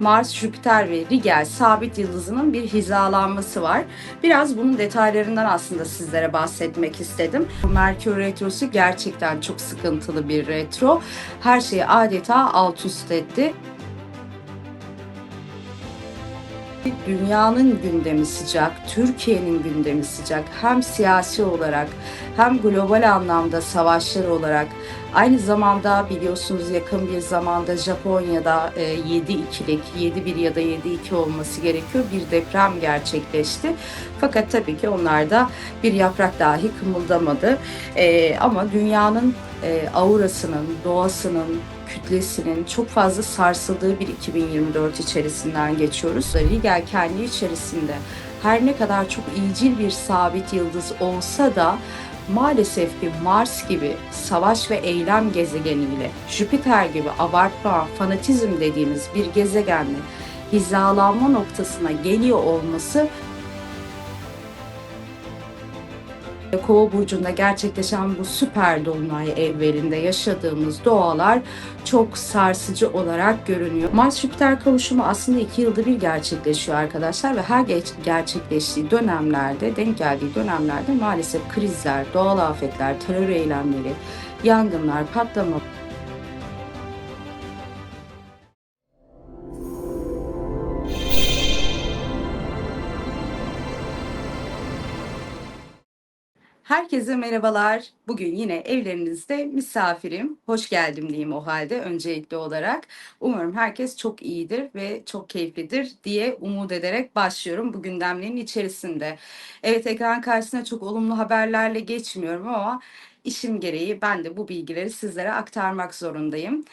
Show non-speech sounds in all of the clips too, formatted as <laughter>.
Mars, Jüpiter ve Rigel sabit yıldızının bir hizalanması var. Biraz bunun detaylarından aslında sizlere bahsetmek istedim. Merkür Retrosu gerçekten çok sıkıntılı bir retro. Her şeyi adeta alt üst etti. Dünyanın gündemi sıcak, Türkiye'nin gündemi sıcak. Hem siyasi olarak hem global anlamda savaşlar olarak aynı zamanda biliyorsunuz yakın bir zamanda Japonya'da e, 7-2'lik, 7-1 ya da 7-2 olması gerekiyor. Bir deprem gerçekleşti. Fakat tabii ki onlarda bir yaprak dahi kımıldamadı. E, ama dünyanın e, aurasının, doğasının, kütlesinin çok fazla sarsıldığı bir 2024 içerisinden geçiyoruz. Rigel kendi içerisinde her ne kadar çok iyicil bir sabit yıldız olsa da maalesef ki Mars gibi savaş ve eylem gezegeniyle Jüpiter gibi abartma, fanatizm dediğimiz bir gezegenle hizalanma noktasına geliyor olması Kova burcunda gerçekleşen bu süper dolunay evvelinde yaşadığımız doğalar çok sarsıcı olarak görünüyor. Mars Jüpiter kavuşumu aslında iki yılda bir gerçekleşiyor arkadaşlar ve her geç gerçekleştiği dönemlerde, denk geldiği dönemlerde maalesef krizler, doğal afetler, terör eylemleri, yangınlar, patlama Herkese merhabalar. Bugün yine evlerinizde misafirim. Hoş geldim diyeyim o halde öncelikli olarak. Umarım herkes çok iyidir ve çok keyiflidir diye umut ederek başlıyorum bu gündemlerin içerisinde. Evet ekran karşısına çok olumlu haberlerle geçmiyorum ama işim gereği ben de bu bilgileri sizlere aktarmak zorundayım.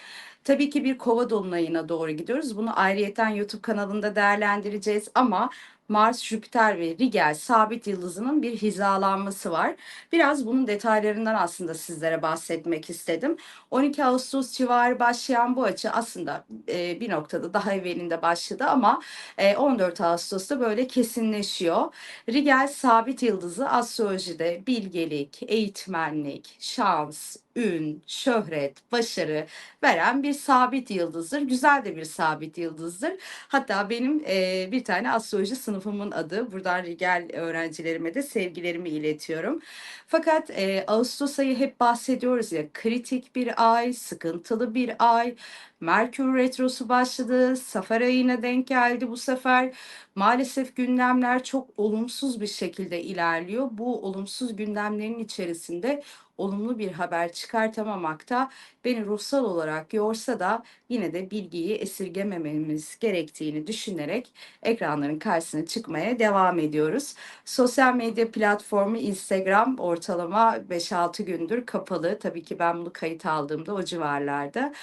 Tabii ki bir kova dolunayına doğru gidiyoruz. Bunu ayrıyeten YouTube kanalında değerlendireceğiz ama Mars, Jüpiter ve Rigel sabit yıldızının bir hizalanması var. Biraz bunun detaylarından aslında sizlere bahsetmek istedim. 12 Ağustos civarı başlayan bu açı aslında e, bir noktada daha evvelinde başladı ama e, 14 Ağustos'ta böyle kesinleşiyor. Rigel sabit yıldızı astrolojide bilgelik, eğitmenlik, şans, ün, şöhret, başarı veren bir sabit yıldızdır. Güzel de bir sabit yıldızdır. Hatta benim e, bir tane astroloji sınıfımın adı. Buradan Rigel öğrencilerime de sevgilerimi iletiyorum. Fakat e, Ağustos ayı hep bahsediyoruz ya kritik bir ay, sıkıntılı bir ay. Merkür Retrosu başladı. Safar ayına denk geldi bu sefer. Maalesef gündemler çok olumsuz bir şekilde ilerliyor. Bu olumsuz gündemlerin içerisinde olumlu bir haber çıkartamamakta beni ruhsal olarak yorsa da yine de bilgiyi esirgemememiz gerektiğini düşünerek ekranların karşısına çıkmaya devam ediyoruz. Sosyal medya platformu Instagram ortalama 5-6 gündür kapalı. Tabii ki ben bunu kayıt aldığımda o civarlarda.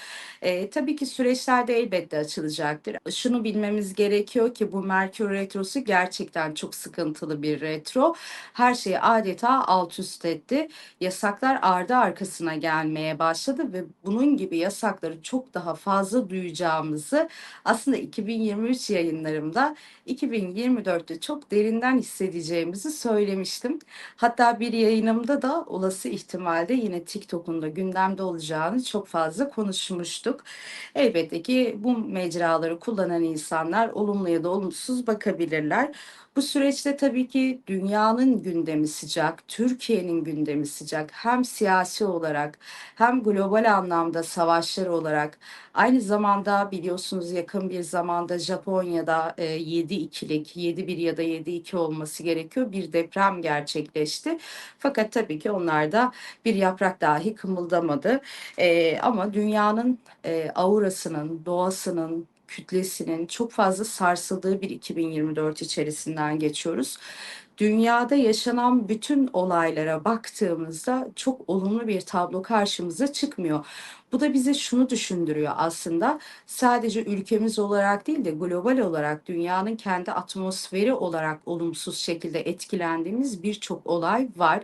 E, tabii ki süreçlerde elbette açılacaktır. Şunu bilmemiz gerekiyor ki bu Merkür Retrosu gerçekten çok sıkıntılı bir retro. Her şeyi adeta alt üst etti. Yasaklar ardı arkasına gelmeye başladı ve bunun gibi yasakları çok daha fazla duyacağımızı aslında 2023 yayınlarımda 2024'te çok derinden hissedeceğimizi söylemiştim. Hatta bir yayınımda da olası ihtimalde yine TikTok'un da gündemde olacağını çok fazla konuşmuştuk. Elbette ki bu mecraları kullanan insanlar olumlu ya da olumsuz bakabilirler. Bu süreçte tabii ki dünyanın gündemi sıcak, Türkiye'nin gündemi sıcak. Hem siyasi olarak hem global anlamda savaşlar olarak aynı zamanda biliyorsunuz yakın bir zamanda Japonya'da e, 7-2'lik, 7-1 ya da 7-2 olması gerekiyor. Bir deprem gerçekleşti. Fakat tabii ki onlarda bir yaprak dahi kımıldamadı. E, ama dünyanın e, aurasının, doğasının, kütlesinin çok fazla sarsıldığı bir 2024 içerisinden geçiyoruz. Dünyada yaşanan bütün olaylara baktığımızda çok olumlu bir tablo karşımıza çıkmıyor. Bu da bize şunu düşündürüyor aslında sadece ülkemiz olarak değil de global olarak dünyanın kendi atmosferi olarak olumsuz şekilde etkilendiğimiz birçok olay var.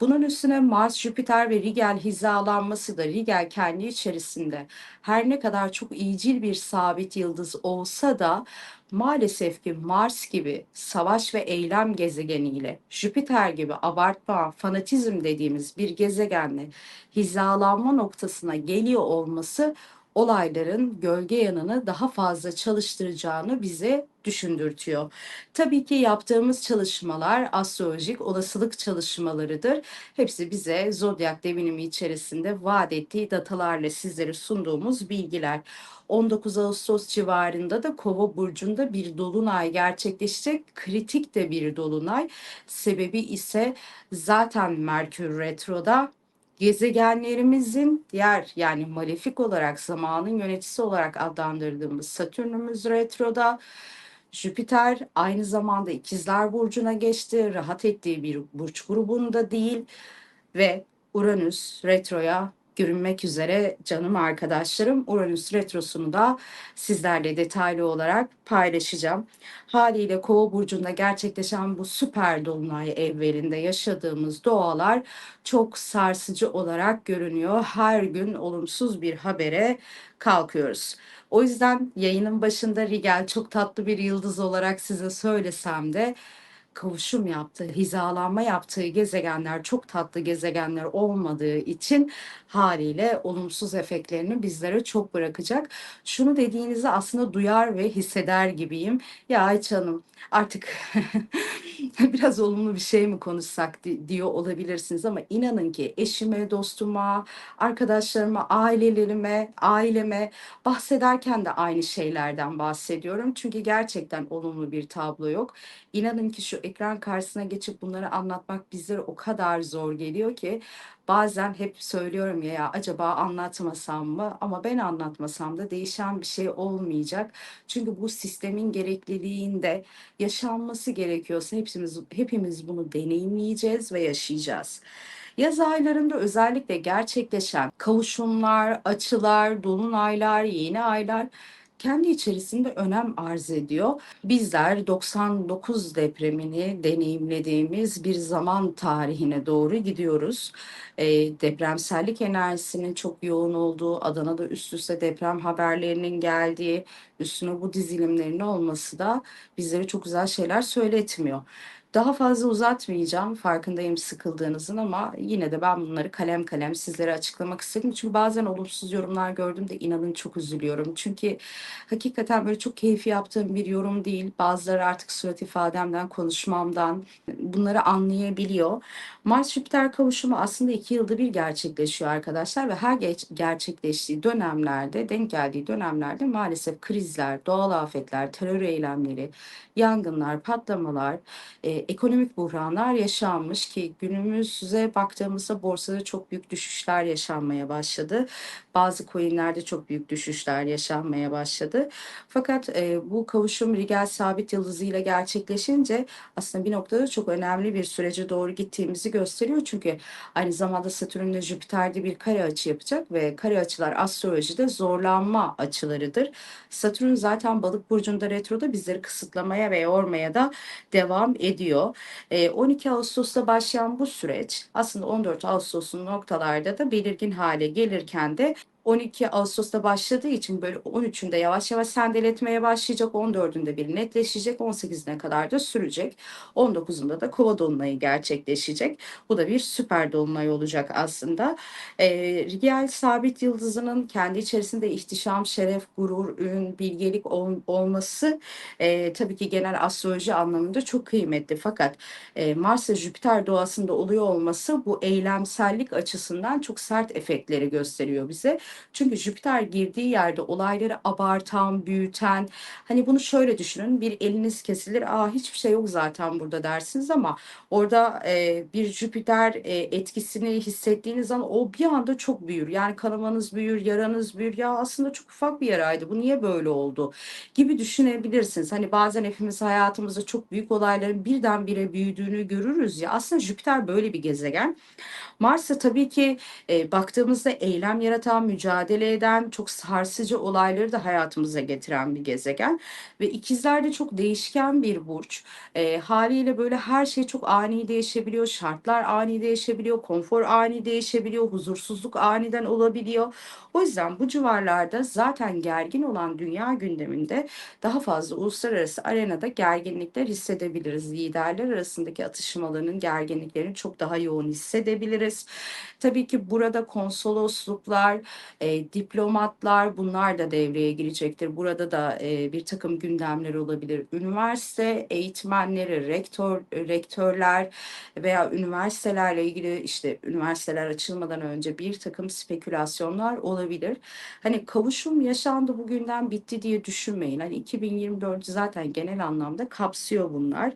Bunun üstüne Mars, Jüpiter ve Rigel hizalanması da Rigel kendi içerisinde her ne kadar çok iyicil bir sabit yıldız olsa da maalesef ki Mars gibi savaş ve eylem gezegeniyle Jüpiter gibi abartma, fanatizm dediğimiz bir gezegenle hizalanma noktasına geliyor olması olayların gölge yanını daha fazla çalıştıracağını bize düşündürtüyor. Tabii ki yaptığımız çalışmalar astrolojik olasılık çalışmalarıdır. Hepsi bize zodyak devinimi içerisinde vaat ettiği datalarla sizlere sunduğumuz bilgiler. 19 Ağustos civarında da Kova burcunda bir dolunay gerçekleşecek. Kritik de bir dolunay. Sebebi ise zaten Merkür retroda gezegenlerimizin diğer yani malefik olarak zamanın yöneticisi olarak adlandırdığımız Satürn'ümüz retroda Jüpiter aynı zamanda ikizler burcuna geçti. Rahat ettiği bir burç grubunda değil ve Uranüs retroya görünmek üzere canım arkadaşlarım. Uranüs retrosunu da sizlerle detaylı olarak paylaşacağım. Haliyle Kova burcunda gerçekleşen bu süper dolunay evvelinde yaşadığımız doğalar çok sarsıcı olarak görünüyor. Her gün olumsuz bir habere kalkıyoruz. O yüzden yayının başında Rigel çok tatlı bir yıldız olarak size söylesem de kavuşum yaptığı, hizalanma yaptığı gezegenler çok tatlı gezegenler olmadığı için haliyle olumsuz efektlerini bizlere çok bırakacak. Şunu dediğinizi aslında duyar ve hisseder gibiyim. Ya Ayça Hanım artık <laughs> biraz olumlu bir şey mi konuşsak di- diyor olabilirsiniz ama inanın ki eşime, dostuma, arkadaşlarıma, ailelerime, aileme bahsederken de aynı şeylerden bahsediyorum. Çünkü gerçekten olumlu bir tablo yok. İnanın ki şu ekran karşısına geçip bunları anlatmak bizlere o kadar zor geliyor ki bazen hep söylüyorum ya, ya acaba anlatmasam mı? Ama ben anlatmasam da değişen bir şey olmayacak. Çünkü bu sistemin gerekliliğinde yaşanması gerekiyorsa hepimiz hepimiz bunu deneyimleyeceğiz ve yaşayacağız. Yaz aylarında özellikle gerçekleşen kavuşumlar, açılar, dolunaylar, yeni aylar kendi içerisinde önem arz ediyor. Bizler 99 depremini deneyimlediğimiz bir zaman tarihine doğru gidiyoruz. E, depremsellik enerjisinin çok yoğun olduğu, Adana'da üst üste deprem haberlerinin geldiği, üstüne bu dizilimlerin olması da bizlere çok güzel şeyler söyletmiyor. Daha fazla uzatmayacağım. Farkındayım sıkıldığınızın ama yine de ben bunları kalem kalem sizlere açıklamak istedim. Çünkü bazen olumsuz yorumlar gördüğümde inanın çok üzülüyorum. Çünkü hakikaten böyle çok keyfi yaptığım bir yorum değil. Bazıları artık surat ifademden, konuşmamdan bunları anlayabiliyor. Mars Jüpiter kavuşumu aslında iki yılda bir gerçekleşiyor arkadaşlar ve her geç, gerçekleştiği dönemlerde, denk geldiği dönemlerde maalesef krizler, doğal afetler, terör eylemleri, yangınlar, patlamalar, e, ekonomik buhranlar yaşanmış ki günümüze baktığımızda borsada çok büyük düşüşler yaşanmaya başladı. Bazı coinlerde çok büyük düşüşler yaşanmaya başladı. Fakat e, bu kavuşum Rigel sabit yıldızıyla gerçekleşince aslında bir noktada çok önemli bir sürece doğru gittiğimizi gösteriyor. Çünkü aynı zamanda Satürn ile Jüpiter'de bir kare açı yapacak ve kare açılar astrolojide zorlanma açılarıdır. Satürn zaten balık burcunda retroda bizleri kısıtlamaya ve yormaya da devam ediyor. E, 12 Ağustos'ta başlayan bu süreç aslında 14 Ağustos'un noktalarda da belirgin hale gelirken de 12 Ağustos'ta başladığı için böyle 13'ünde yavaş yavaş sendeletmeye başlayacak. 14'ünde bir netleşecek. 18'ine kadar da sürecek. 19'unda da kova dolunayı gerçekleşecek. Bu da bir süper dolunay olacak aslında. E, Rigel sabit yıldızının kendi içerisinde ihtişam, şeref, gurur, ün, bilgelik ol, olması e, tabii ki genel astroloji anlamında çok kıymetli. Fakat e, Mars ve Jüpiter doğasında oluyor olması bu eylemsellik açısından çok sert efektleri gösteriyor bize. Çünkü Jüpiter girdiği yerde olayları abartan, büyüten, hani bunu şöyle düşünün, bir eliniz kesilir, aa hiçbir şey yok zaten burada dersiniz ama orada e, bir Jüpiter e, etkisini hissettiğiniz zaman o bir anda çok büyür. Yani kanamanız büyür, yaranız büyür. Ya aslında çok ufak bir yaraydı. Bu niye böyle oldu? Gibi düşünebilirsiniz. Hani bazen hepimiz hayatımızda çok büyük olayların birdenbire büyüdüğünü görürüz ya. Aslında Jüpiter böyle bir gezegen. Mars'a tabii ki e, baktığımızda eylem yaratan, mücadele eden, çok sarsıcı olayları da hayatımıza getiren bir gezegen. Ve ikizler de çok değişken bir burç. E, haliyle böyle her şey çok ani değişebiliyor, şartlar ani değişebiliyor, konfor ani değişebiliyor, huzursuzluk aniden olabiliyor. O yüzden bu civarlarda zaten gergin olan dünya gündeminde daha fazla uluslararası arenada gerginlikler hissedebiliriz. Liderler arasındaki atışmaların gerginliklerini çok daha yoğun hissedebiliriz. Tabii ki burada konsolosluklar, Eee, diplomatlar bunlar da devreye girecektir. Burada da, eee, birtakım gündemler olabilir. Üniversite eğitmenleri, rektör rektörler veya üniversitelerle ilgili, işte, üniversiteler açılmadan önce birtakım spekülasyonlar olabilir. Hani, kavuşum yaşandı, bugünden bitti diye düşünmeyin. Hani, 2024'ü zaten genel anlamda kapsıyor bunlar.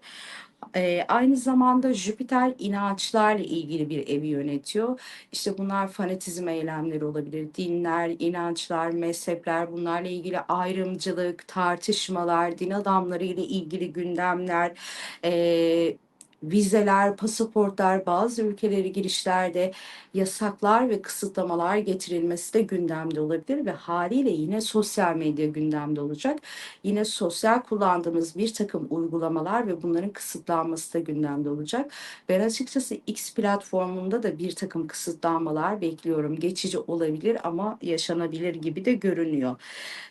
Eee, aynı zamanda Jüpiter inançlarla ilgili bir evi yönetiyor. İşte, bunlar fanatizm eylemleri olabilir. Dinler, inançlar, mezhepler, bunlarla ilgili ayrımcılık, tartışmalar, din adamları ile ilgili gündemler, eee, vizeler, pasaportlar, bazı ülkelere girişlerde yasaklar ve kısıtlamalar getirilmesi de gündemde olabilir ve hâliyle yine sosyal medya gündemde olacak. Yine sosyal kullandığımız birtakım uygulamalar ve bunların kısıtlanması da gündemde olacak. Ben açıkçası X platformunda da birtakım kısıtlanmalar bekliyorum. Geçici olabilir ama yaşanabilir gibi de görünüyor.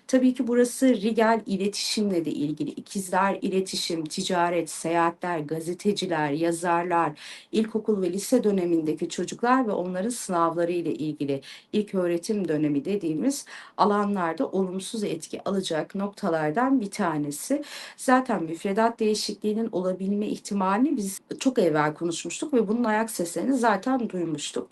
Tabii ki burası Rigel iletişimle de ilgili. İkizler iletişim, ticaret, seyahatler, gazeteciler, yazarlar, ilkokul ve lise dönemindeki çocuklar ve onların sınavları ile ilgili ilköğretim dönemi dediğimiz alanlarda olumsuz etki alacak noktalardan bir tanesi. Zaten müfredat değişikliğinin olabilme ihtimalini biz çok evvel konuşmuştuk ve bunun ayak seslerini zaten duymuştuk.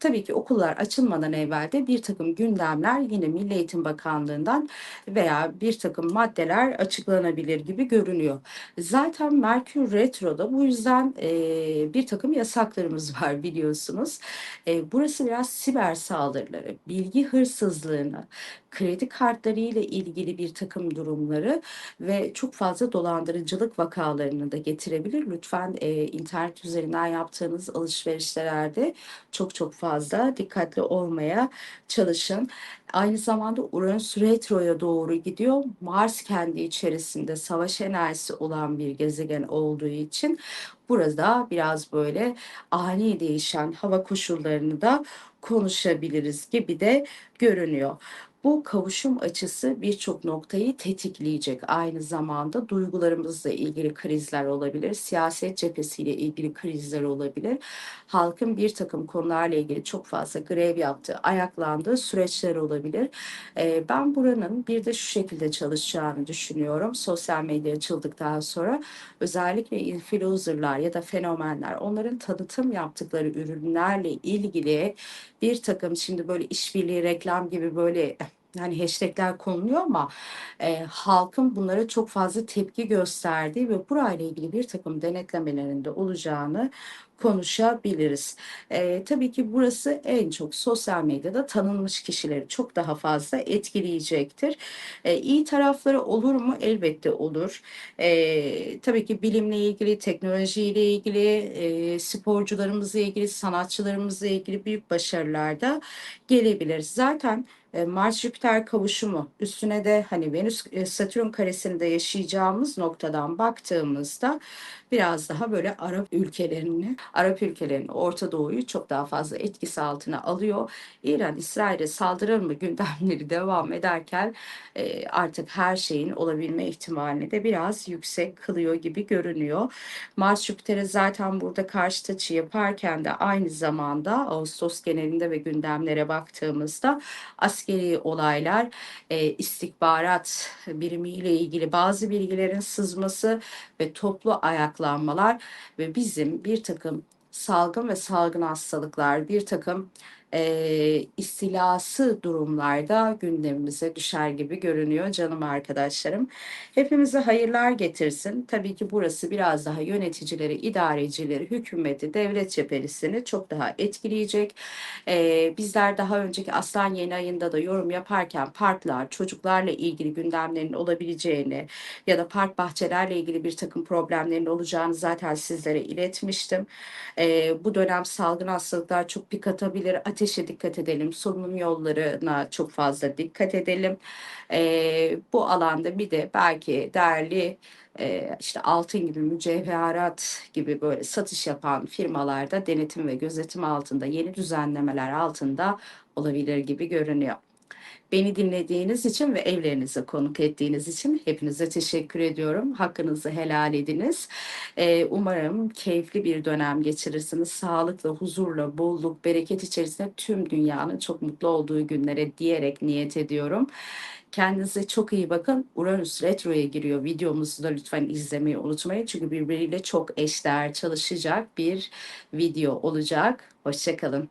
Tabii ki okullar açılmadan evvel de birtakım gündemler yine Milli Eğitim Bakanlığı'ndan veya birtakım maddeler açıklanabilir gibi görünüyor. Zaten Merkür Retro'da bu yüzden, eee, birtakım yasaklarımız <laughs> var biliyorsunuz. Eee, burası biraz siber saldırıları, bilgi hırsızlığını, kredi kartları ile ilgili birtakım durumları ve çok fazla dolandırıcılık vakalarını da getirebilir. Lütfen, eee, internet üzerinden yaptığınız alışverişlerde çok çok fazla dikkatli olmaya çalışın. Aynı zamanda Uranüs Retro'ya doğru gidiyor. Mars kendi içerisinde savaş enerjisi olan bir gezegen olduğu için burada biraz böyle ani değişen hava koşullarını da konuşabiliriz gibi de görünüyor. Bu kavuşum açısı birçok noktayı tetikleyecek. Aynı zamanda duygularımızla ilgili krizler olabilir, siyaset cephesiyle ilgili krizler olabilir. Halkın birtakım konularla ilgili çok fazla grev yaptığı, ayaklandığı süreçler olabilir. Eee, ben buranın bir de şu şekilde çalışacağını düşünüyorum. Sosyal medya açıldıktan sonra özellikle influencer'lar ya da fenomenler onların tanıtım yaptıkları ürünlerle ilgili birtakım şimdi böyle işbirliği, reklam gibi böyle yani hashtag'ler konuluyor ama, eee, halkın bunlara çok fazla tepki gösterdiği ve burayla ilgili birtakım denetlemelerin de olacağını konuşabiliriz. Eee, tabii ki burası en çok sosyal medyada tanınmış kişileri çok daha fazla etkileyecektir. Eee, iyi tarafları olur mu? Elbette olur. Eee, tabii ki bilimle ilgili, teknolojiyle ilgili, eee, sporcularımızla ilgili, sanatçılarımızla ilgili büyük başarılar da gelebilir. Zaten, eee, Mars-Jüpiter kavuşumu üstüne de hani Venüs, eee, Satürn karesinde yaşayacağımız noktadan baktığımızda biraz daha böyle Arap ülkelerini, Arap ülkelerini, Orta Doğu'yu çok daha fazla etkisi altına alıyor. İran, İsrail'e saldırır mı <laughs> gündemleri devam ederken, eee, artık her şeyin olabilme ihtimalini de biraz yüksek kılıyor gibi görünüyor. Mars-Jüpiter'e zaten burada karşıt açı yaparken de aynı zamanda ağustos genelinde ve gündemlere baktığımızda askeri olaylar, eee, istihbarat birimiyle ilgili bazı bilgilerin sızması ve toplu ayaklanmalar ve bizim birtakım salgın ve salgın hastalıklar, birtakım, eee, istilası durumlarda gündemimize düşer gibi görünüyor canım arkadaşlarım. Hepimize hayırlar getirsin. Tabii ki burası biraz daha yöneticileri, idarecileri, hükümeti, devlet cephelisini çok daha etkileyecek. Eee, bizler daha önceki Aslan yeni ayında da yorum yaparken parklar, çocuklarla ilgili gündemlerin olabileceğini ya da park bahçelerle ilgili birtakım problemlerin olacağını zaten sizlere iletmiştim. Eee, bu dönem salgın hastalıklar çok pik atabilir. Ateşe dikkat edelim, solunum yollarına çok fazla dikkat edelim. Eee, bu alanda bir de belki değerli, eee, işte altın gibi, mücevherat gibi böyle satış yapan firmalar da denetim ve gözetim altında, yeni düzenlemeler altında olabilir gibi görünüyor. Beni dinlediğiniz için ve evlerinize konuk ettiğiniz için hepinize teşekkür ediyorum. Hakkınızı helal ediniz. Ee, umarım keyifli bir dönem geçirirsiniz. Sağlıkla, huzurla, bolluk, bereket içerisinde tüm dünyanın çok mutlu olduğu günlere diyerek niyet ediyorum. Kendinize çok iyi bakın. Uranüs Retro'ya giriyor. Videomuzu da lütfen izlemeyi unutmayın. Çünkü birbiriyle çok eşdeğer çalışacak bir video olacak. Hoşçakalın.